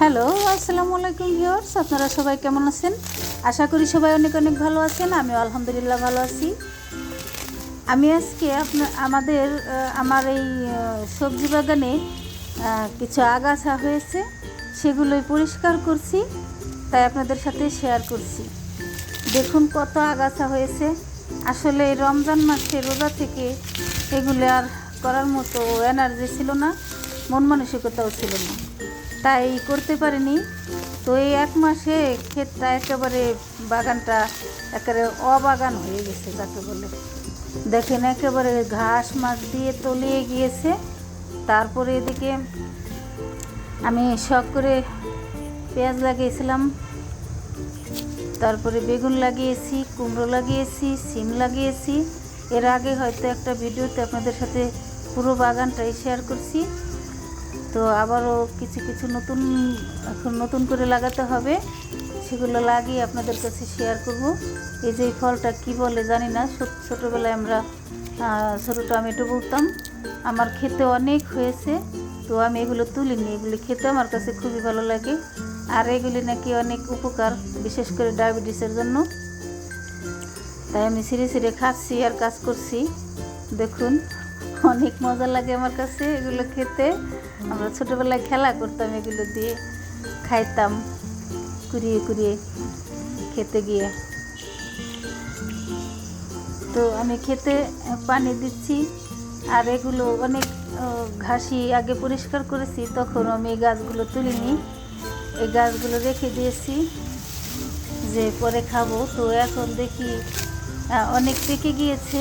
Hello আসসালামু আলাইকুম viewers, আপনারা সবাই কেমন আছেন? আশা করি সবাই অনেক অনেক ভালো আছেন আমি আলহামদুলিল্লাহ ভালো আছি। আমি আজকে আপনার, আমাদের আমার এই সবজি বাগানে কিছু আগাছা হয়েছে, সেগুলোই পরিষ্কার করছি, তাই আপনাদের সাথে শেয়ার করছি। দেখুন কত আগাছা হয়েছে। আসলে রমজান মাসে রোজা থেকে এগুলো আর করার মতো এনার্জি ছিল না, মন মানসিকতাও ছিল না। তাই করতে পারিনি। তো এই এক মাসে ক্ষেতটা একেবারে বাগানটা একেবারে অবাগান হয়ে গেছে, যাকে বলে। দেখেন, একেবারে ঘাস মাছ দিয়ে তলিয়ে গিয়েছে। তারপরে এদিকে আমি শখ করে পেঁয়াজ লাগিয়েছিলাম। তারপরে বেগুন লাগিয়েছি, কুমড়ো লাগিয়েছি, সিম লাগিয়েছি। এর আগে হয়তো একটা ভিডিওতে আপনাদের সাথে পুরো বাগানটাই শেয়ার করছি। তো আবারও কিছু কিছু নতুন, এখন নতুন করে লাগাতে হবে। সেগুলো লাগিয়ে আপনাদের কাছে শেয়ার করব। এই যে ফলটা কি বলে জানি না, ছোট- ছোটোবেলায় আমরা ছোটো টমেটো বলতাম আমার খেতে অনেক হয়েছে, তো আমি এগুলো তুলিনি। এগুলি খেতে আমার কাছে খুবই ভালো লাগে। আর এগুলি নাকি অনেক উপকার, বিশেষ করে ডায়াবেটিসের জন্য। তাই আমি সিঁড়ে সিঁড়ে খাচ্ছি আর কাজ করছি। দেখুন অনেক মজা লাগে আমার কাছে এগুলো খেতে। আমরা ছোটোবেলায় খেলা করতাম এগুলো দিয়ে, খাইতাম কুড়িয়ে কুড়িয়ে খেতে গিয়ে। তো আমি খেতে পানি দিচ্ছি, আর এগুলো অনেক ঘাসি আগে পরিষ্কার করেছি, তখন আমি এই গাছগুলো তুলিনি। এই গাছগুলো রেখে দিয়েছি যে পরে খাব। তো এখন দেখি অনেক পেকে গিয়েছে।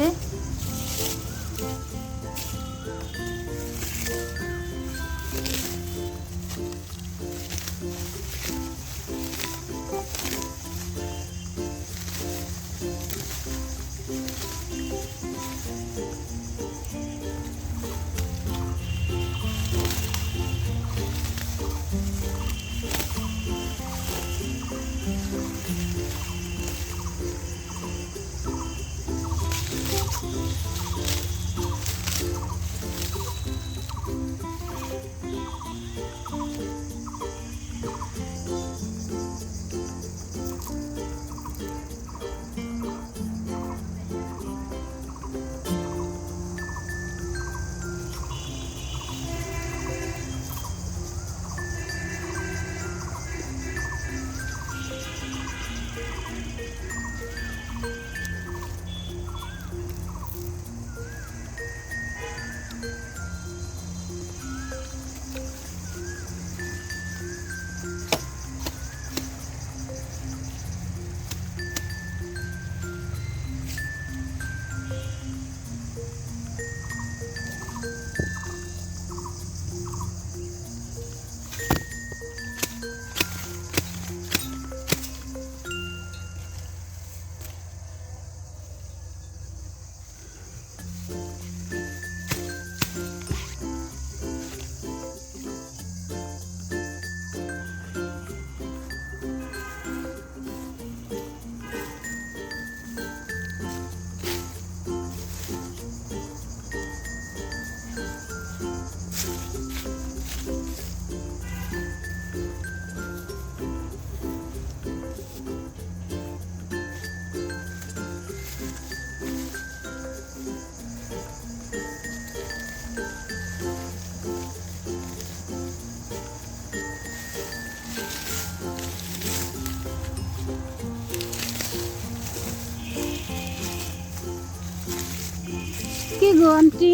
কি গো আন্টি?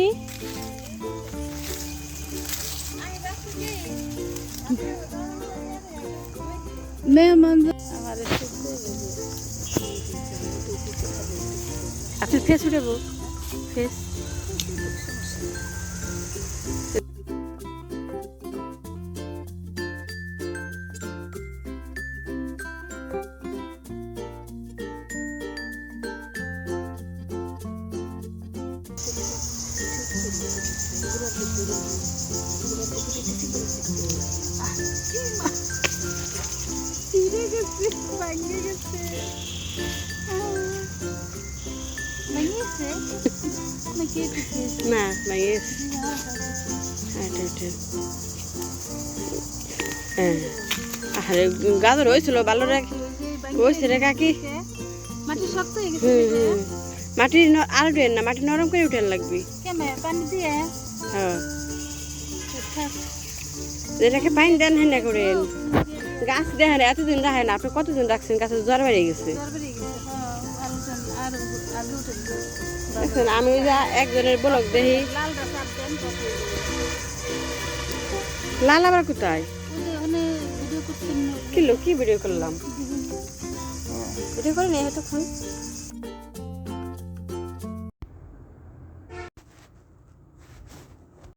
আপনি ফেস উঠাবো। ফেস। না হ্যাঁ হ্যাঁ আরে গাজর হয়েছিল ভালো রে। হয়েছে রে কাকি। মাটি শক্ত হয়ে গেছে মাটি ন- আর উঠেন না মাটি নরম করে উঠেন লাগবে। পানি দিয়ে? হ্যাঁ। এটাকে পানি দেন হ্যাঁ না করেন। গাছ দেখেন এতদিন দেখেন আপনি কতদিন রাখছেন? গাছে। জ্বর বেড়ে গেছে হ্যাঁ আলু। দেখছেন আমি যে একজনের ব্লগ দেখি। হয়ে। লাল আবার কোথায়? করছেন কিলো কি ভিডিও করলাম? ভিডিও করেন এতক্ষণ